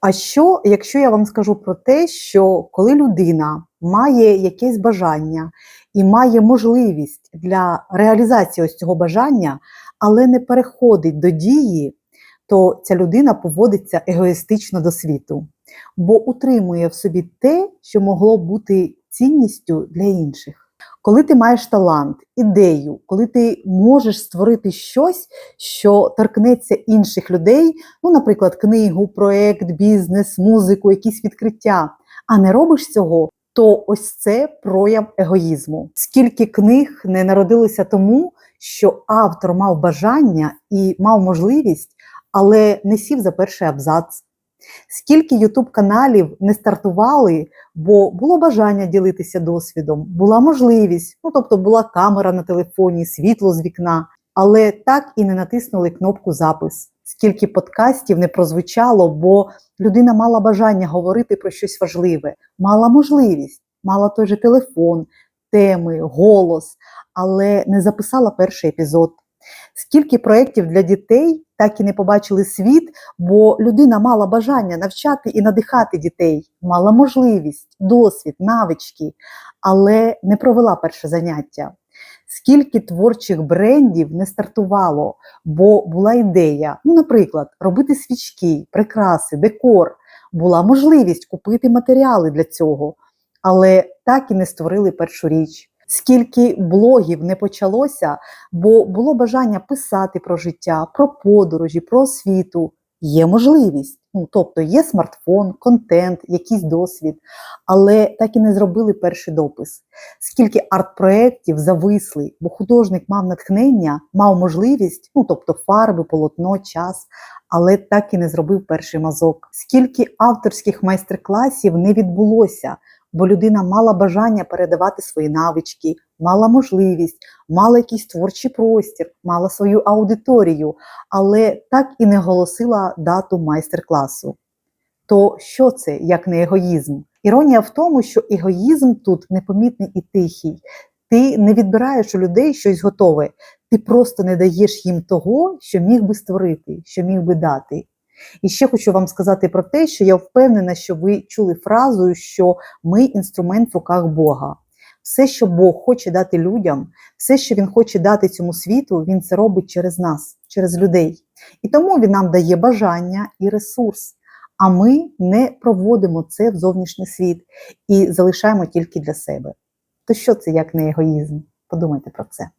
А що, якщо я вам скажу про те, що коли людина має якесь бажання і має можливість для реалізації ось цього бажання, але не переходить до дії, то ця людина поводиться егоїстично до світу, бо утримує в собі те, що могло бути цінністю для інших. Коли ти маєш талант, ідею, коли ти можеш створити щось, що торкнеться інших людей, ну, наприклад, книгу, проект, бізнес, музику, якісь відкриття, а не робиш цього, то ось це прояв егоїзму. Скільки книг не народилося тому, що автор мав бажання і мав можливість, але не сів за перший абзац. Скільки ютуб каналів не стартували, бо було бажання ділитися досвідом, була можливість, ну тобто була камера на телефоні, світло з вікна, але так і не натиснули кнопку запис. Скільки подкастів не прозвучало, бо людина мала бажання говорити про щось важливе, мала можливість, мала той же телефон, теми, голос, але не записала перший епізод. Скільки проєктів для дітей так і не побачили світ, бо людина мала бажання навчати і надихати дітей, мала можливість, досвід, навички, але не провела перше заняття. Скільки творчих брендів не стартувало, бо була ідея, ну, наприклад, робити свічки, прикраси, декор, була можливість купити матеріали для цього, але так і не створили першу річ. Скільки блогів не почалося, бо було бажання писати про життя, про подорожі, про освіту. Є можливість, ну тобто є смартфон, контент, якийсь досвід, але так і не зробили перший допис. Скільки арт-проєктів зависли, бо художник мав натхнення, мав можливість, ну тобто фарби, полотно, час, але так і не зробив перший мазок. Скільки авторських майстер-класів не відбулося, бо людина мала бажання передавати свої навички, мала можливість, мала якийсь творчий простір, мала свою аудиторію, але так і не оголосила дату майстер-класу. То що це, як не егоїзм? Іронія в тому, що егоїзм тут непомітний і тихий. Ти не відбираєш у людей щось готове, ти просто не даєш їм того, що міг би створити, що міг би дати. І ще хочу вам сказати про те, що я впевнена, що ви чули фразу, що ми інструмент в руках Бога. Все, що Бог хоче дати людям, все, що Він хоче дати цьому світу, Він це робить через нас, через людей. І тому Він нам дає бажання і ресурс. А ми не проводимо це в зовнішній світ і залишаємо тільки для себе. То що це як не егоїзм? Подумайте про це.